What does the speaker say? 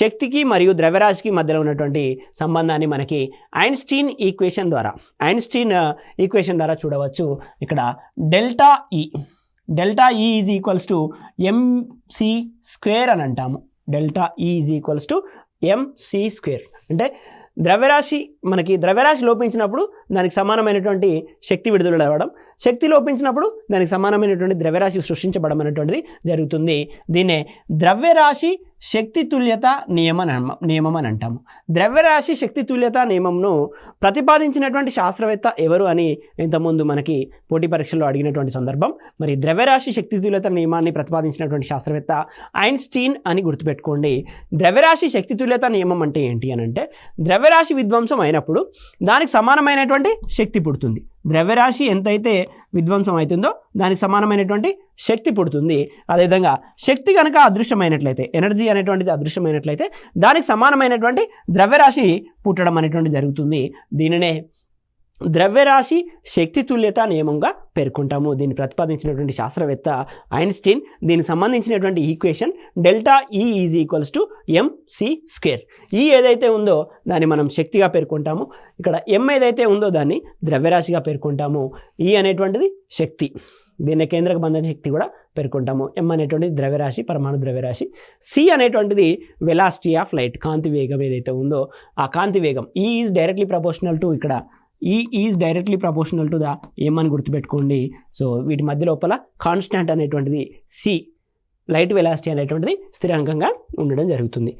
శక్తికి మరియు ద్రవ్యరాశికి మధ్యలో ఉన్నటువంటి సంబంధాన్ని మనకి ఐన్స్టీన్ ఈక్వేషన్ ద్వారా ఐన్స్టీన్ ఈక్వేషన్ ద్వారా చూడవచ్చు. ఇక్కడ delta E delta E is equals to MC square అని అంటాము. Delta E is equals to MC square అంటే ద్రవ్యరాశి మనకి ద్రవ్యరాశి లోపించినప్పుడు దానికి సమానమైనటువంటి శక్తి విడుదల అవ్వడం శక్తి లోపించినప్పుడు దానికి సమానమైనటువంటి ద్రవ్యరాశి సృష్టించబడడం అనేటువంటిది జరుగుతుంది. దీన్నే ద్రవ్యరాశి శక్తి తుల్యత నియమం నియమం అని అంటాము. ద్రవ్యరాశి శక్తి తుల్యత నియమంను ప్రతిపాదించినటువంటి శాస్త్రవేత్త ఎవరు అని ఇంతకుముందు మనకి పోటీ పరీక్షల్లో అడిగినటువంటి సందర్భం. మరి ద్రవ్యరాశి శక్తి తుల్యత నియమాన్ని ప్రతిపాదించినటువంటి శాస్త్రవేత్త ఐన్స్టీన్ అని గుర్తుపెట్టుకోండి. ద్రవ్యరాశి శక్తి తుల్యత నియమం అంటే ఏంటి అని అంటే ద్రవ్యరాశి విధ్వంసం అయినప్పుడు దానికి సమానమైనటువంటి శక్తి పుడుతుంది. ద్రవ్యరాశి ఎంతైతే విధ్వంసం అవుతుందో దానికి సమానమైనటువంటి శక్తి పుడుతుంది. అదేవిధంగా శక్తి కనుక అదృశ్యమైనట్లయితే ఎనర్జీ అనేటువంటిది అదృశ్యమైనట్లయితే దానికి సమానమైనటువంటి ద్రవ్యరాశి పుట్టడం అనేటువంటి జరుగుతుంది. దీనినే ద్రవ్యరాశి శక్తి తుల్యత నియమంగా పేర్కొంటాము. దీన్ని ప్రతిపాదించినటువంటి శాస్త్రవేత్త ఐన్స్టీన్. దీనికి సంబంధించినటువంటి equation delta E is equals to MC square ఈ ఏదైతే ఉందో దాన్ని మనం శక్తిగా పేర్కొంటాము. ఇక్కడ ఎం ఏదైతే ఉందో దాన్ని ద్రవ్యరాశిగా పేర్కొంటాము. ఈ అనేటువంటిది శక్తి. దీన్ని కేంద్రక బంధన శక్తి కూడా పేర్కొంటాము. ఎం అనేటువంటిది ద్రవ్యరాశి పరమాణు ద్రవ్యరాశి. సి అనేటువంటిది వెలాసిటీ ఆఫ్ లైట్ కాంతి వేగం ఏదైతే ఉందో ఆ కాంతి వేగం. ఈ ఈజ్ డైరెక్ట్లీ ప్రపోర్షనల్ టు ఇక్కడ. E is directly proportional to the ఏమని గుర్తుపెట్టుకోండి. సో వీటి మధ్య లోపల కాన్స్టాంట్ అనేటువంటిది సి లైట్ వెలాసిటీ అనేటువంటిది స్థిరాంకంగా ఉండడం జరుగుతుంది.